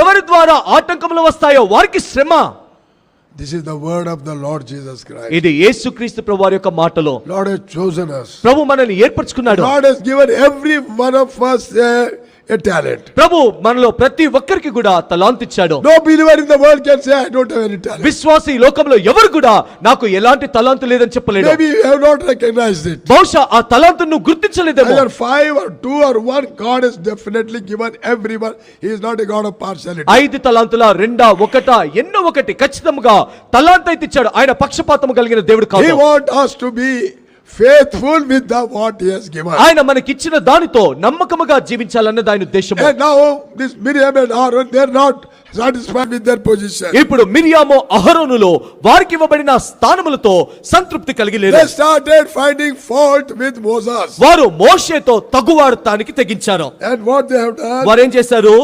ఎవరి ద్వారా ఆటంకములు వస్తాయో వారికి శ్రమ This is the word of the Lord Jesus Christ. ఇది యేసుక్రీస్తు ప్రభు వారి యొక్క మాటలో Lord has chosen us. ప్రభు మనల్ని ఏర్పరచుకున్నాడు God has given every one of us talent ప్రభు మనలో ప్రతి ఒక్కరికి కూడా తలాంత్ ఇచ్చాడు. No believer in the world can say I don't have any talent విశ్వాసి లోకంలో ఎవరు కూడా నాకు ఎలాంటి తలాంత్ లేదని చెప్పలేడు. Maybe you have not recognised it బహుశా ఆ తలాంతను గుర్తించలేదేమో. Either 5 or 2 or 1 God is definitely given everyone he is not a God of partiality ఐదు తలాంతుల రెండా ఒకటా ఎన్నో ఒకటి ఖచ్చితంగా తలాంత్ ఇచ్చాడు. ఆయన పక్షపాతం కలిగిన దేవుడు కాదు. He want us to be faithful with the what He has given. ఆయన మనకిచ్చిన దానితో నమ్మకముగా జీవించాలన్నది ఆయన ఉద్దేశం And now this Miriam and Aaron, they are not satisfied with their position. ఇప్పుడు మిరియాము అహరోనులో వారికి ఇవ్వబడిన స్థానములతో సంతృప్తి కలిగి లేరు They started finding fault with Moses. వారు మోషేతో తగువాడటానికి తెగించారు And what they have done, వారు ఏం చేశారు